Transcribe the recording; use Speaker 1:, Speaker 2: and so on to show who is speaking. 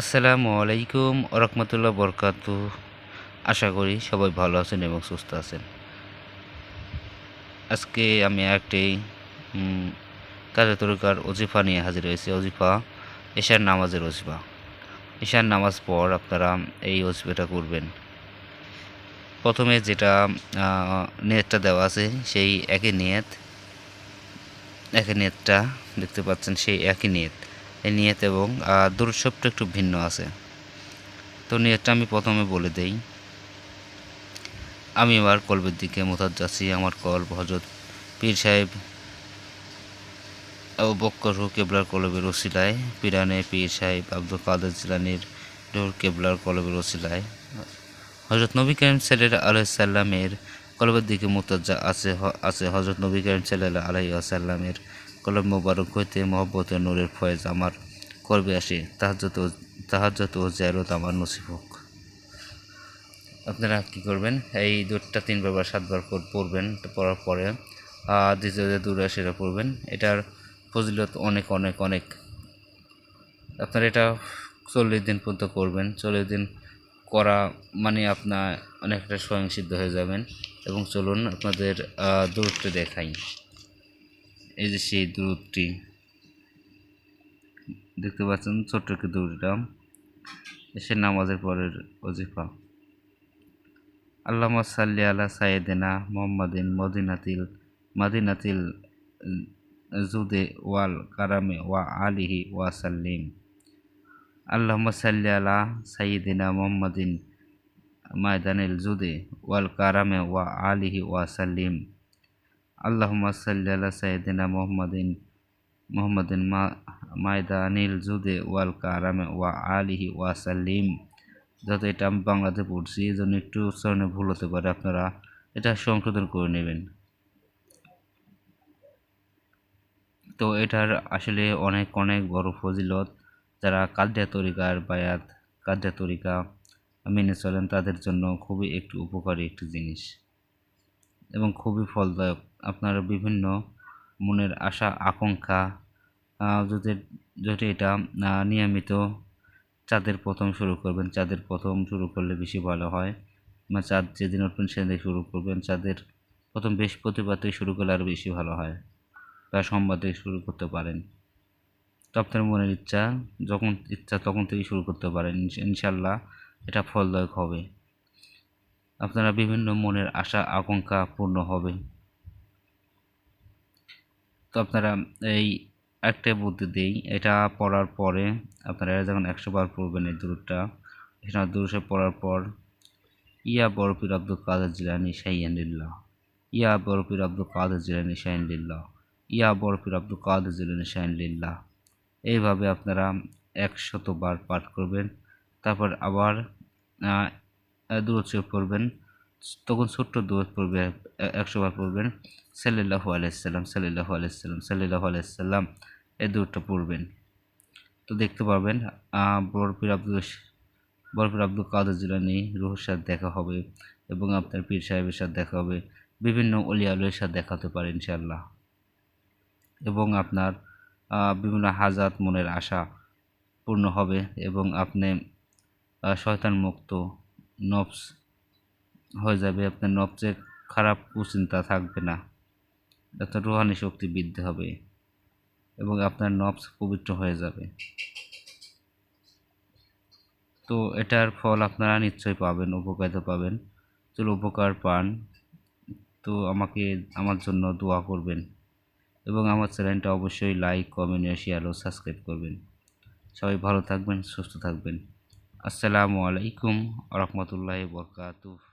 Speaker 1: আসসালামু আলাইকুম রহমতুল্লাহ বরকাত। আশা করি সবাই ভালো আছেন এবং সুস্থ আছেন। আজকে আমি একটি তাজা তরিকার অজিফা নিয়ে হাজির হয়েছি। অজিফা এশার নামাজের অজিফা এশার নামাজ পর আপনারা এই অজিফাটা করবেন। প্রথমে যেটা নেটটা দেওয়া আছে, সেই একই নিয়ত, একই নিয়তটা দেখতে পাচ্ছেন, সেই একই নিয়ত। এই নিয়ত এবং দুরসবটা একটু ভিন্ন আছে। তো নিয়তটা আমি প্রথমে বলে দেই। আমি আমার কলবের দিকে মোতাজ যাচ্ছি আমার কল হজরত পীর সাহেব আবু বক্কর হু কেবলার কলবের ওসিলায়, পিরানে পীর সাহেব আব্দুল কাদের জিলানির ডোর কেবলার কলবের ওসিলায়। হজরত নবী করিম সাল্লাহ আলাইসাল্লামের কলবের দিকে মোতাজ্জা আছে আছে হজরত নবী করিম সাল্লাহ আলাইসাল্লামের কলব মোবারক হইতে মহব্বতের নূরের ফয়েজ আমার করবে আসে তাহাজ্জত ও- তাহাজ্জত ও জায়রত আমার নসিব হোক। আপনারা কী করবেন? এই দুধটা তিনবার বা সাতবার পড়বেন পড়ার পরে দ্বিতীয় যে দূরে সেটা পড়বেন এটার ফজিলত অনেক অনেক অনেক। আপনারা এটা চল্লিশ দিন পর্যন্ত করবেন। চল্লিশ দিন করা মানে আপনার অনেকটা স্বয়ংসিদ্ধ হয়ে যাবেন। এবং চলুন আপনাদের দূরত্ব দেখাই। এই যে সেই দূরত্বটি, দেখতে পাচ্ছেন ছোট্ট একটি দূরটা এসে নামাজের পরের অজিফা আল্লামা সাল্লি আলা সাইয়েদেনা মোহাম্মদিন মদিনাতিল, মাদিনাতিল জুদে ওয়াল কারামে ওয়া আলিহি ওয়া সাল্লিম। আল্লাহমা সাল্লি আলা সাইয়েদিনা মোহাম্মদিন ময়দানিল জুদে ওয়াল কারামে ওয়া আলিহি ওয়া সাল্লিম। আল্লাহমা সাল্লি আলা সাইয়েদিনা মোহাম্মদিন মোহাম্মদিন মা, ময়দানিল জুদে ওয়াল কারামে ওয়া আলিহি ওয়া সাল্লিম। যাতে এটা আমি বাংলাতে পড়ছি এই জন্য একটু উচ্চারণে ভুল হতে পারে, আপনারা এটা সংশোধন করে নেবেন। তো এটার আসলে অনেক অনেক বড় ফজিলত, যারা কাদ্যা তরিকার বায়াত, কাদ্যা তরিকা মেনে চলেন, তাদের জন্য খুবই একটু উপকারী একটি জিনিস এবং খুবই ফলদায়ক। আপনার বিভিন্ন মনের আশা, আকাঙ্ক্ষা যদি যদি এটা নিয়মিত চাঁদের প্রথম শুরু করবেন, চাঁদের প্রথম শুরু করলে বেশি ভালো হয়। বা চাঁদ যেদিন উঠবেন, সেদিন শুরু করবেন। চাঁদের প্রথম বৃহস্পতিবার থেকে শুরু করলে আরও বেশি ভালো হয় বা সোমবার থেকে শুরু করতে পারেন। তো আপনার মনের ইচ্ছা, যখন ইচ্ছা তখন থেকে শুরু করতে পারেন। ইনশাল্লাহ এটা ফলদায়ক হবে। আপনারা বিভিন্ন মনের আশা, আকাঙ্ক্ষা পূর্ণ হবে। তো আপনারা এই একটা বুদ্ধি দিই, এটা পড়ার পরে আপনারা যখন একশো বার পড়বেন এই দূরটা, এখানে দূরসে পড়ার পর, ইয়া বরফির আব্দুল কাদের জিলানি শাহিয়ানিল্লাহ, ইয়া বরফির আব্দুল কাদের জিলানি শাহিনলিল্লাহ ইয়া বরফির আব্দুল কাদের জিলানি শাহিনলিল্লাহ এইভাবে আপনারা একশত বার পাঠ করবেন, তারপর আবার দূরত পড়বেন তখন ছোট্ট দূরত পড়বে, এ- একশো বার পড়বেন সাল্লাহু আলাইসাল্লাম সাল্লাহু আলাইসাল্লাম সাল্লাহু আলাইসাল্লাম এই দূরটা পড়বেন। তো দেখতে পারবেন বরফির আব্দুল বরফির আব্দুল কাদের জিলানি রুহুর সাথে দেখা হবে এবং আপনার পীর সাহেবের সাথে দেখা হবে, বিভিন্ন অলিয়ালের সাথে দেখাতে পারে ইনশাল্লাহ এবং আপনার বিভিন্ন হাজাত মনের আশা পূর্ণ হবে এবং আপনি শয়তান মুক্ত নফস হয়ে যাবে, আপনার নফসে খারাপ কুচিন্তা থাকবে না। আপনার রুহানি শক্তি বৃদ্ধি হবে এবং আপনার নবস পবিত্র হয়ে যাবে। তো এটার ফল আপনারা নিশ্চয়ই পাবেন, উপকারিতা পাবেন। চলো উপকার পান। তো আমাকে, আমার জন্য দোয়া করবেন এবং আমার চ্যানেলটা অবশ্যই লাইক, কমেন্ট শেয়ার ও সাবস্ক্রাইব করবেন। সবাই ভালো থাকবেন, সুস্থ থাকবেন। আসসালামু আলাইকুম রহমতুল্লাহ বরকাতুহ।